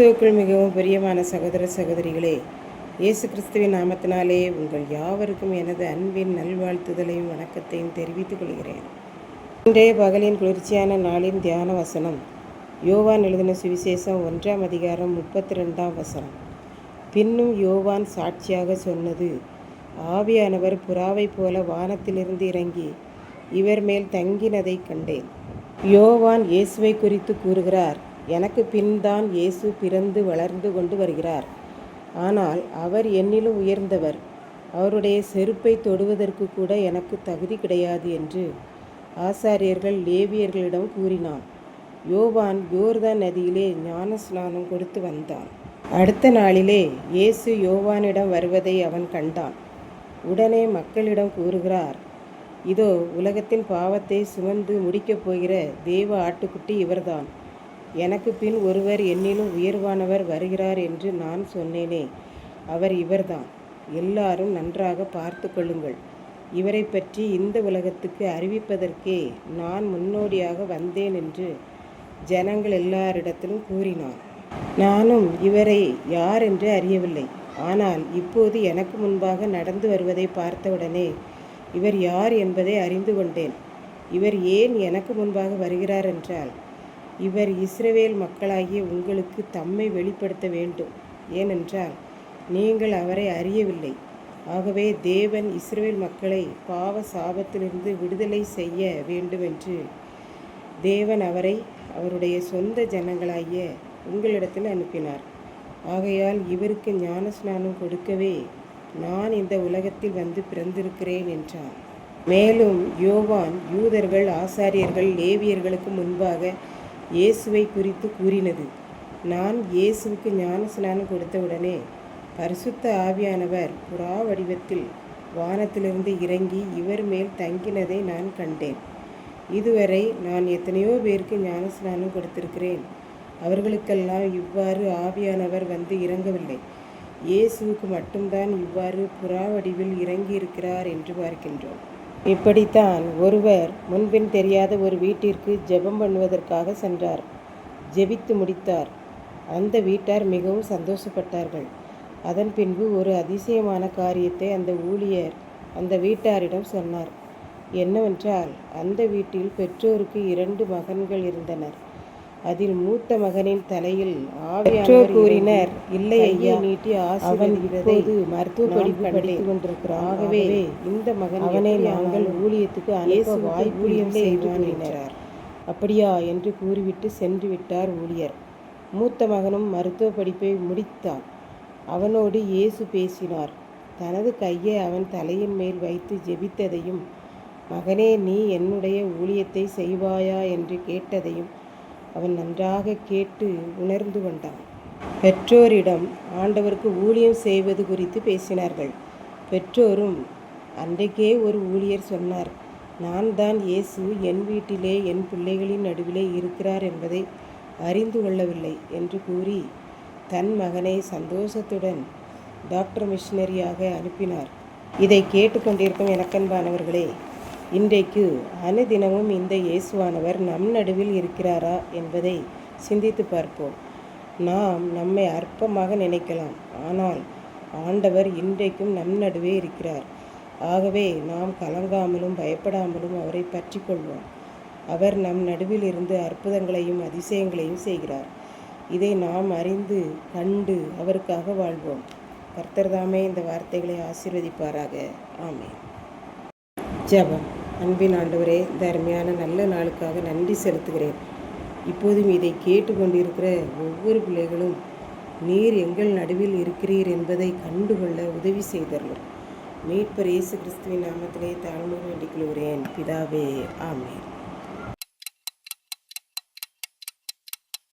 கிறிஸ்துவுக்குள் மிகவும் பிரியமான சகோதர சகோதரிகளே இயேசு கிறிஸ்துவின் நாமத்தினாலே உங்கள் யாவருக்கும் எனது அன்பின் நல்வாழ்த்துதலையும் வணக்கத்தையும் தெரிவித்துக் கொள்கிறேன். இன்றைய பகலின் குளிர்ச்சியான நாளின் தியான வசனம் யோவான் எழுதின சுவிசேஷம் ஒன்றாம் அதிகாரம் முப்பத்தி ரெண்டாம் வசனம். பின்னும் யோவான் சாட்சியாக சொன்னது ஆவியானவர் புறாவைப் போல வானத்திலிருந்து இறங்கி இவர் மேல் தங்கினதை கண்டேன். யோவான் இயேசுவை குறித்து கூறுகிறார் எனக்கு பின்தான் இயேசு பிறந்து வளர்ந்து கொண்டு வருகிறார். ஆனால் அவர் என்னிலும் உயர்ந்தவர். அவருடைய செருப்பை தொடுவதற்கு கூட எனக்கு தகுதி கிடையாது என்று ஆசாரியர்கள் லேவியர்களிடம் கூறினான். யோவான் யோர்தான் நதியிலே ஞான ஸ்நானம் கொடுத்து வந்தான். அடுத்த நாளிலே இயேசு யோவானிடம் வருவதை அவன் கண்டான். உடனே மக்களிடம் கூறுகிறார் இதோ உலகத்தின் பாவத்தை சுமந்து முடிக்கப் போகிற தேவ ஆட்டுக்குட்டி இவர்தான். எனக்கு பின் ஒருவர் என்னிலும் உயர்வானவர் வருகிறார் என்று நான் சொன்னேனே. அவர் இவர்தான். எல்லாரும் நன்றாக பார்த்து கொள்ளுங்கள். இவரை பற்றி இந்த உலகத்துக்கு அறிவிப்பதற்கே நான் முன்னோடியாக வந்தேன் என்று ஜனங்கள் எல்லாரிடத்திலும் கூறினான். நானும் இவரை யார் என்று அறியவில்லை. ஆனால் இப்போது எனக்கு முன்பாக நடந்து வருவதை பார்த்தவுடனே இவர் யார் என்பதை அறிந்து கொண்டேன். இவர் ஏன் எனக்கு முன்பாக வருகிறார் என்றால் இவர் இஸ்ரவேல் மக்களாகிய உங்களுக்கு தம்மை வெளிப்படுத்த வேண்டும். ஏனென்றால் நீங்கள் அவரை அறியவில்லை. ஆகவே தேவன் இஸ்ரவேல் மக்களை பாவ சாபத்திலிருந்து விடுதலை செய்ய வேண்டுமென்று தேவன் அவரை அவருடைய சொந்த ஜனங்களாகிய உங்களிடத்தில் அனுப்பினார். ஆகையால் இவருக்கு ஞானஸ்நானம் கொடுக்கவே நான் இந்த உலகத்தில் வந்து பிறந்திருக்கிறேன் என்றான். மேலும் யோவான் யூதர்கள் ஆசாரியர்கள் லேவியர்களுக்கு முன்பாக இயேசுவை குறித்து கூறினது. நான் இயேசுவுக்கு ஞான ஸ்நானம் கொடுத்தவுடனே பரிசுத்த ஆவியானவர் புறா வடிவத்தில் வானத்திலிருந்து இறங்கி இவர் மேல் தங்கினதை நான் கண்டேன். இதுவரை நான் எத்தனையோ பேருக்கு ஞான ஸ்நானம் கொடுத்திருக்கிறேன். அவர்களுக்கெல்லாம் இவ்வாறு ஆவியானவர் வந்து இறங்கவில்லை. இயேசுவுக்கு மட்டும்தான் இவ்வாறு புறா வடிவில் இறங்கியிருக்கிறார் என்று பார்க்கின்றோம். இப்படித்தான் ஒருவர் முன்பின் தெரியாத ஒரு வீட்டிற்கு ஜெபம் பண்ணுவதற்காக சென்றார். ஜெபித்து முடித்தார். அந்த வீட்டார் மிகவும் சந்தோஷப்பட்டார்கள். அதன் பின்பு ஒரு அதிசயமான காரியத்தை அந்த ஊழியர் அந்த வீட்டாரிடம் சொன்னார். என்னவென்றால் அந்த வீட்டில் பெற்றோருக்கு இரண்டு மகன்கள் இருந்தனர். அதில் மூத்த மகனின் தலையில் ஆவியானவர் கூறினர் இல்லை ஐயா நீட்டி ஆசீர்வதிக்கிறதை மருத்துவ படிப்பு படித்துக் கொண்டிருக்கிறார் ஆகவே இந்த மகன் அவனை நாங்கள் ஊழியத்துக்கு அனுப்ப வாய்ப்பு செய்வான் என்றார். அப்படியா என்று கூறிவிட்டு சென்று விட்டார் ஊழியர். மூத்த மகனும் மருத்துவ படிப்பை முடித்தான். அவனோடு இயேசு பேசினார் தனது கையை அவன் தலையின் மேல் வைத்து ஜெபித்ததையும் மகனே நீ என்னுடைய ஊழியத்தை செய்வாயா? என்று கேட்டதையும் அவன் நன்றாக கேட்டு உணர்ந்து கொண்டான். பெற்றோரிடம் ஆண்டவருக்கு ஊழியம் செய்வது குறித்து பேசினார்கள். பெற்றோரும் அன்றைக்கே ஒரு ஊழியர் சொன்னார் நான் தான் இயேசு என் வீட்டிலே என் பிள்ளைகளின் நடுவிலே இருக்கிறார் என்பதை அறிந்து கொள்ளவில்லை என்று கூறி தன் மகனை சந்தோஷத்துடன் டாக்டர் மிஷினரியாக அனுப்பினார். இதை கேட்டுக்கொண்டிருக்கும் எனக்கன்பானவர்களே இன்றைக்கு அனுதினமும் இந்த இயேசுவானவர் நம் நடுவில் இருக்கிறாரா என்பதை சிந்தித்து பார்ப்போம். நாம் நம்மை அற்பமாக நினைக்கலாம். ஆனால் ஆண்டவர் இன்றைக்கும் நம் நடுவே இருக்கிறார். ஆகவே நாம் கலங்காமலும் பயப்படாமலும் அவரை பற்றி கொள்வோம். அவர் நம் நடுவில் இருந்து அற்புதங்களையும் அதிசயங்களையும் செய்கிறார். இதை நாம் அறிந்து கண்டு அவருக்காக வாழ்வோம். கர்த்தர்தாமே இந்த வார்த்தைகளை ஆசீர்வதிப்பாராக. ஆமே ஜபம். அன்பின் ஆண்டவரே இந்த அருமையான நல்ல நாளுக்காக நன்றி செலுத்துகிறேன். இப்போதும் இதை கேட்டுக்கொண்டிருக்கிற ஒவ்வொரு பிள்ளைகளும் நீர் எங்கள் நடுவில் இருக்கிறீர் என்பதை கண்டுகொள்ள உதவி செய்தரலும் மீட்பர் இயேசு கிறிஸ்துவின் நாமத்திலே தாழ்மையோடு வேண்டிக் கொள்கிறேன். பிதாவே ஆமேன்.